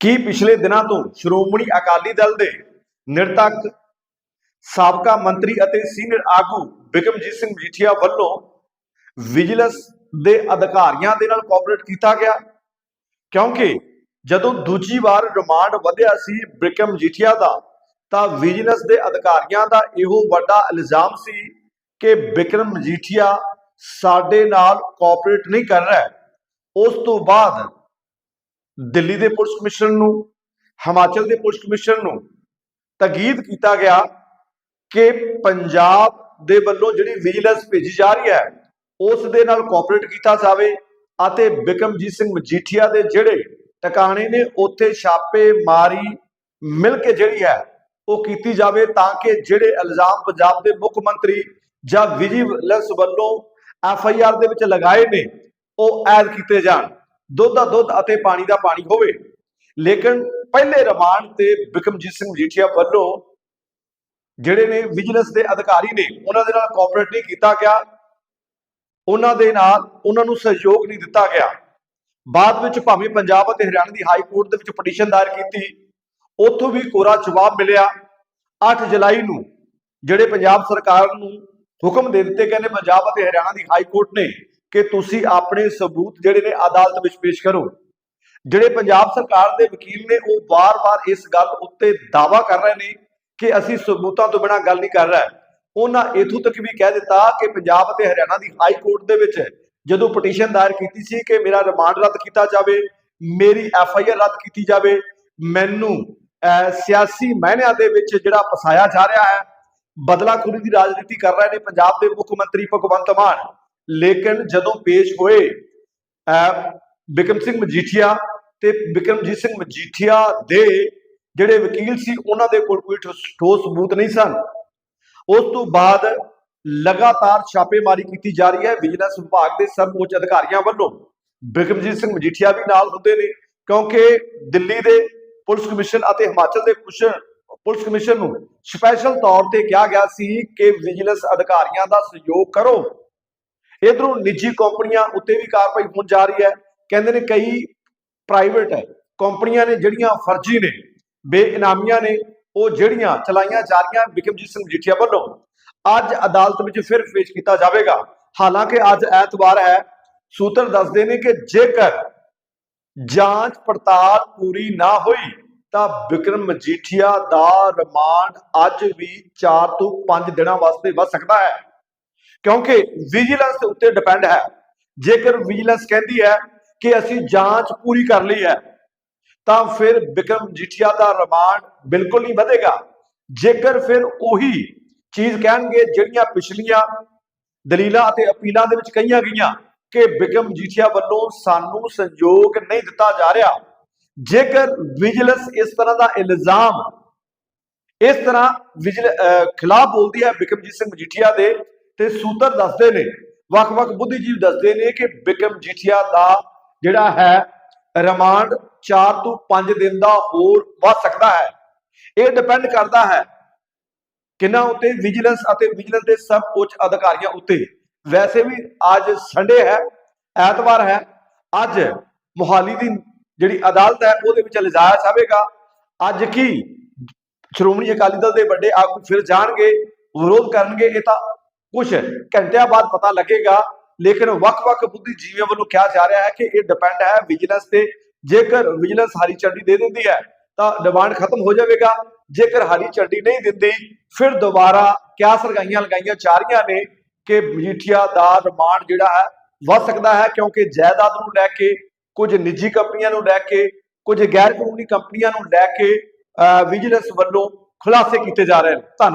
ਕੀ ਪਿਛਲੇ ਦਿਨਾਂ ਤੋਂ ਸ਼੍ਰੋਮਣੀ ਅਕਾਲੀ ਦਲ ਦੇ ਨਿਰਤੱਕ ਸਾਬਕਾ ਮੰਤਰੀ ਅਤੇ ਸੀਨੀਅਰ ਆਗੂ ਬਿਕਮਜੀਤ ਸਿੰਘ ਮਜੀਠੀਆ ਵੱਲੋਂ ਵਿਜੀਲੈਂਸ ਦੇ ਅਧਿਕਾਰੀਆਂ ਦੇ ਨਾਲ ਕੋਆਪਰੇਟ ਕੀਤਾ ਗਿਆ? ਕਿਉਂਕਿ ਜਦੋਂ ਦੂਜੀ ਵਾਰ ਰਿਮਾਂਡ ਵਧਿਆ ਸੀ ਬਿਕਮ ਮਜੀਠੀਆ ਦਾ, ਤਾਂ ਵਿਜੀਲੈਂਸ ਦੇ ਅਧਿਕਾਰੀਆਂ ਦਾ ਇਹੋ ਵੱਡਾ ਇਲਜ਼ਾਮ ਸੀ ਕਿ ਬਿਕਰਮ ਮਜੀਠੀਆ ਸਾਡੇ ਨਾਲ ਕੋਆਪਰੇਟ ਨਹੀਂ ਕਰ ਰਿਹਾ। ਉਸ ਤੋਂ ਬਾਅਦ ਦਿੱਲੀ ਦੇ ਪੁਲਿਸ ਕਮਿਸ਼ਨਰ ਨੂੰ, ਹਿਮਾਚਲ ਦੇ ਪੁਲਿਸ ਕਮਿਸ਼ਨਰ ਨੂੰ ਤਗੀਦ ਕੀਤਾ ਗਿਆ ਕਿ ਪੰਜਾਬ ਦੇ ਵੱਲੋਂ ਜਿਹੜੀ ਵਿਜੀਲੈਂਸ ਭੇਜੀ ਜਾ ਰਹੀ ਹੈ, ਉਸ ਦੇ ਨਾਲ ਕੋਆਪਰੇਟ ਕੀਤਾ ਜਾਵੇ ਅਤੇ ਬਿਕਮਜੀਤ ਸਿੰਘ ਮਜੀਠੀਆ ਦੇ ਜਿਹੜੇ ਟਿਕਾਣੇ ਨੇ, ਉੱਥੇ ਛਾਪੇ ਮਾਰੀ ਮਿਲ ਕੇ ਜਿਹੜੀ ਹੈ, ਉਹ ਕੀਤੀ ਜਾਵੇ ਤਾਂ ਕਿ ਜਿਹੜੇ ਇਲਜ਼ਾਮ ਪੰਜਾਬ ਦੇ ਮੁੱਖ ਮੰਤਰੀ ਜਾਂ ਵਿਜੀਲੈਂਸ ਵੱਲੋਂ ਐਫ ਆਈ ਆਰ ਦੇ ਵਿੱਚ ਲਗਾਏ ਨੇ, ਉਹ ਐਡ ਕੀਤੇ ਜਾਣ। ਦੁੱਧ ਦਾ ਦੁੱਧ ਅਤੇ ਪਾਣੀ ਦਾ ਪਾਣੀ ਹੋਵੇ। ਲੇਕਿਨ ਪਹਿਲੇ ਰਿਮਾਂਡ ਤੇ ਬਿਕਮਜੀਤ ਸਿੰਘ ਮਜੀਠੀਆ ਵੱਲੋਂ ਜਿਹੜੇ ਨੇ ਵਿਜੀਲੈਂਸ ਦੇ ਅਧਿਕਾਰੀ ਨੇ, ਉਹਨਾਂ ਦੇ ਨਾਲ ਕੋਆਪਰੇਟ ਨਹੀਂ ਕੀਤਾ ਗਿਆ। ਉਹਨਾਂ ਦੇ ਨਾਲ ਉਹਨਾਂ ਨੂੰ ਸਹਿਯੋਗ ਨਹੀਂ ਦਿੱਤਾ ਗਿਆ। ਬਾਅਦ ਵਿੱਚ ਭਾਵੇਂ ਪੰਜਾਬ ਅਤੇ ਹਰਿਆਣਾ ਦੀ ਹਾਈ ਕੋਰਟ ਦੇ ਵਿੱਚ ਪਟੀਸ਼ਨ ਦਾਇਰ ਕੀਤੀ, ਉੱਥੋਂ ਵੀ ਕੋਰਾ ਜਵਾਬ ਮਿਲਿਆ। 8 ਜੁਲਾਈ ਨੂੰ ਜਿਹੜੇ ਪੰਜਾਬ ਸਰਕਾਰ ਨੂੰ ਹੁਕਮ ਦੇ ਦਿੱਤੇ ਗਏ ਨੇ, ਪੰਜਾਬ ਅਤੇ ਹਰਿਆਣਾ ਦੀ ਹਾਈ ਕੋਰਟ ਨੇ ਕਿ ਤੁਸੀਂ ਆਪਣੇ ਸਬੂਤ ਜਿਹੜੇ ਨੇ ਅਦਾਲਤ ਵਿੱਚ ਪੇਸ਼ ਕਰੋ। ਜਿਹੜੇ ਪੰਜਾਬ ਸਰਕਾਰ ਦੇ ਵਕੀਲ ਨੇ ਉਹ ਵਾਰ-ਵਾਰ ਇਸ ਗੱਲ ਉੱਤੇ ਦਾਵਾ ਕਰ ਰਹੇ ਨੇ ਕਿ ਅਸੀਂ ਸਬੂਤਾਂ ਤੋਂ ਬਿਨਾਂ ਗੱਲ ਨਹੀਂ ਕਰ ਰਹੇ। ਉਹਨਾਂ ਇਥੋਂ ਤੱਕ ਵੀ ਕਹਿ ਦਿੱਤਾ ਕਿ ਪੰਜਾਬ ਅਤੇ ਹਰਿਆਣਾ ਦੀ ਹਾਈ ਕੋਰਟ ਦੇ ਵਿੱਚ ਜਦੋਂ ਪਟੀਸ਼ਨ ਦਾਇਰ ਕੀਤੀ ਸੀ ਕਿ ਮੇਰਾ ਰਿਮਾਂਡ ਰੱਦ ਕੀਤਾ ਜਾਵੇ ਮੇਰੀ ਐਫ ਆਈ ਆਰ ਰੱਦ ਕੀਤੀ ਜਾਵੇ ਮੈਨੂੰ ਅਹ, ਸਿਆਸੀ ਮਹਿਨਿਆਂ ਦੇ ਵਿੱਚ ਜਿਹੜਾ ਫਸਾਇਆ ਜਾ ਰਿਹਾ ਹੈ ਬਦਲਾਖੋਰੀ ਦੀ ਰਾਜਨੀਤੀ ਕਰ ਰਹੇ ਨੇ ਪੰਜਾਬ ਦੇ ਮੁੱਖ ਮੰਤਰੀ ਭਗਵੰਤ ਮਾਨ। ਲੇਕਿਨ ਜਦੋਂ ਪੇਸ਼ ਹੋਏ ਅਹ, ਬਿਕਮ ਸਿੰਘ ਮਜੀਠੀਆ ਤੇ ਬਿਕਰਮਜੀਤ ਸਿੰਘ ਮਜੀਠੀਆ ਦੇ ਜਿਹੜੇ ਵਕੀਲ ਸੀ ਉਹਨਾਂ ਦੇ ਕੋਲ ਕੋਈ ਠੋਸ ਸਬੂਤ ਨਹੀਂ ਸਨ। ਉਸ ਤੋਂ ਬਾਅਦ ਲਗਾਤਾਰ ਛਾਪੇਮਾਰੀ ਕੀਤੀ ਜਾ ਰਹੀ ਹੈ। ਵਿਜੀਲੈਂਸ ਵਿਭਾਗ ਦੇ ਸਰਵਉੱਚ ਅਧਿਕਾਰੀਆਂ ਵੱਲੋਂ ਬਿਕਰਮਜੀਤ ਸਿੰਘ ਮਜੀਠੀਆ ਵੀ ਨਾਲ ਹੁੰਦੇ ਨੇ ਕਿਉਂਕਿ ਦਿੱਲੀ ਦੇ ਪੁਲਿਸ ਕਮਿਸ਼ਨ ਅਤੇ ਹਿਮਾਚਲ ਦੇ ਕੁਝ ਪੁਲਿਸ ਕਮਿਸ਼ਨ ਨੂੰ ਸਪੈਸ਼ਲ ਤੌਰ ਤੇ ਕਿਹਾ ਗਿਆ ਸੀ ਕਿ ਵਿਜੀਲੈਂਸ ਅਧਿਕਾਰੀਆਂ ਦਾ ਸਹਿਯੋਗ ਕਰੋ। ਇਧਰੋਂ ਨਿੱਜੀ ਕੰਪਨੀਆਂ ਉੱਤੇ ਵੀ ਕਾਰਵਾਈ ਹੋਣ ਜਾ ਰਹੀ ਹੈ। ਕਹਿੰਦੇ ਨੇ ਕਈ ਪ੍ਰਾਈਵੇਟ ਕੰਪਨੀਆਂ ਨੇ ਜਿਹੜੀਆਂ ਫਰਜ਼ੀ ਨੇ, ਬੇਇਨਾਮੀਆਂ ਨੇ, ਉਹ ਜਿਹੜੀਆਂ ਚਲਾਈਆਂ ਜਾ ਰਹੀਆਂ ਬਿਕਮਜੀਤ ਸਿੰਘ ਮਜੀਠੀਆ ਵੱਲੋਂ, ਅੱਜ ਅਦਾਲਤ ਵਿੱਚ ਫਿਰ ਪੇਸ਼ ਕੀਤਾ ਜਾਵੇਗਾ। ਹਾਲਾਂਕਿ ਅੱਜ ਐਤਵਾਰ ਹੈ, ਸੂਤਰ ਦੱਸਦੇ ਨੇ ਕਿ ਜੇਕਰ ਜਾਂਚ ਪੜਤਾਲ ਪੂਰੀ ਨਾ ਹੋਈ, ਤਾਂ ਬਿਕਰਮ ਮਜੀਠੀਆ ਦਾ ਰਿਮਾਂਡ ਅੱਜ ਵੀ 4 ਤੋਂ 5 ਦਿਨਾਂ ਵਾਸਤੇ ਵੱਧ ਸਕਦਾ ਹੈ। ਕਿਉਂਕਿ ਵਿਜੀਲੈਂਸ ਦੇ ਉੱਤੇ ਡਿਪੈਂਡ ਹੈ। ਜੇਕਰ ਵਿਜੀਲੈਂਸ ਕਹਿੰਦੀ ਹੈ ਕਿ ਅਸੀਂ ਜਾਂਚ ਪੂਰੀ ਕਰ ਲਈ ਹੈ, ਤਾਂ ਫਿਰ ਬਿਕਰਮ ਮਜੀਠੀਆ ਦਾ ਰਿਮਾਂਡ ਬਿਲਕੁਲ ਨਹੀਂ ਵਧੇਗਾ। ਜੇਕਰ ਫਿਰ ਉਹੀ ਚੀਜ਼ ਕਹਿਣਗੇ, ਜਿਹੜੀਆਂ ਪਿਛਲੀਆਂ ਦਲੀਲਾਂ ਅਤੇ ਅਪੀਲਾਂ ਦੇ ਵਿੱਚ ਕਹੀਆਂ ਗਈਆਂ ਕਿ ਬਿਕਰਮ ਮਜੀਠੀਆ ਵੱਲੋਂ ਸਾਨੂੰ ਸੰਯੋਗ ਨਹੀਂ ਦਿੱਤਾ ਜਾ ਰਿਹਾ, ਜੇਕਰ ਵਿਜੀਲੈਂਸ ਇਸ ਤਰ੍ਹਾਂ ਦਾ ਇਲਜ਼ਾਮ ਇਸ ਤਰ੍ਹਾਂ ਵਿਜਲ ਖਿਲਾਫ ਬੋਲਦੀ ਹੈ ਬਿਕਰਮਜੀਤ ਸਿੰਘ ਮਜੀਠੀਆ ਦੇ ਤੇ ਸੂਤਰ ਦੱਸਦੇ ਨੇ, ਵੱਖ-ਵੱਖ ਬੁੱਧੀਜੀਵ ਦੱਸਦੇ ਨੇ ਕਿ ਬਿਕਰਮ ਮਜੀਠੀਆ ਦਾ ਜਿਹੜਾ ਹੈ, ਰਿਮਾਂਡ 4 ਤੋਂ 5 ਦਿਨ ਦਾ ਹੋਰ ਵੱਧ ਸਕਦਾ ਹੈ। ਇਹ ਡਿਪੈਂਡ ਕਰਦਾ ਹੈ ਕਿੰਨਾ ਉੱਤੇ ਵਿਜੀਲੈਂਸ ਅਤੇ ਵਿਜੀਲੈਂਸ ਦੇ ਸਭ ਉੱਚ ਅਧਿਕਾਰੀਆਂ ਉੱਤੇ। ਵੈਸੇ ਵੀ ਅੱਜ ਸੰਡੇ ਹੈ, ਐਤਵਾਰ ਹੈ, ਅੱਜ ਮੁਹਾਲੀ ਦੀ ਜਿਹੜੀ ਅਦਾਲਤ ਹੈ, ਉਹਦੇ ਵਿੱਚ ਲਿਜਾਇਆ ਜਾਵੇਗਾ। ਅੱਜ ਕੀ ਸ਼੍ਰੋਮਣੀ ਅਕਾਲੀ ਦਲ ਦੇ ਵੱਡੇ ਆਗੂ ਫਿਰ ਜਾਣਗੇ, ਵਿਰੋਧ ਕਰਨਗੇ, ਇਹ ਤਾਂ ਕੁਝ ਘੰਟਿਆਂ ਬਾਅਦ ਪਤਾ ਲੱਗੇਗਾ, ਲੇਕਿਨ ਵੱਖ-ਵੱਖ ਬੁੱਧੀਜੀਵੀਆਂ ਵੱਲੋਂ ਕਿਹਾ ਜਾ ਰਿਹਾ ਹੈ ਕਿ ਇਹ ਡਿਪੈਂਡ ਹੈ ਵਿਜੀਲੈਂਸ ਤੇ। ਜੇਕਰ ਵਿਜੀਲੈਂਸ ਹਰੀ ਝੰਡੀ ਦੇ ਦਿੰਦੀ ਹੈ, ਤਾਂ ਡਿਮਾਂਡ ਖਤਮ ਹੋ ਜਾਵੇਗਾ। ਜੇਕਰ ਹਰੀ ਝੰਡੀ ਨਹੀਂ ਦਿੰਦੀ, ਫਿਰ ਦੁਬਾਰਾ ਕਿਆ ਸਰਗਾਈਆਂ ਲਗਾਈਆਂ ਜਾ ਰਹੀਆਂ ਨੇ ਕਿ ਮਜੀਠੀਆ ਦਾ ਰਿਮਾਂਡ ਜਿਹੜਾ ਹੈ ਵੱਧ ਸਕਦਾ ਹੈ, ਕਿਉਂਕਿ ਜਾਇਦਾਦ ਨੂੰ ਲੈ ਕੇ, ਕੁਝ ਨਿੱਜੀ ਕੰਪਨੀਆਂ ਨੂੰ ਲੈ ਕੇ, ਕੁਝ ਗੈਰ ਕਾਨੂੰਨੀ ਕੰਪਨੀਆਂ ਨੂੰ ਲੈ ਕੇ ਵਿਜੀਲੈਂਸ ਵੱਲੋਂ ਖੁਲਾਸੇ ਕੀਤੇ ਜਾ ਰਹੇ ਨੇ। ਧੰਨਵਾਦ।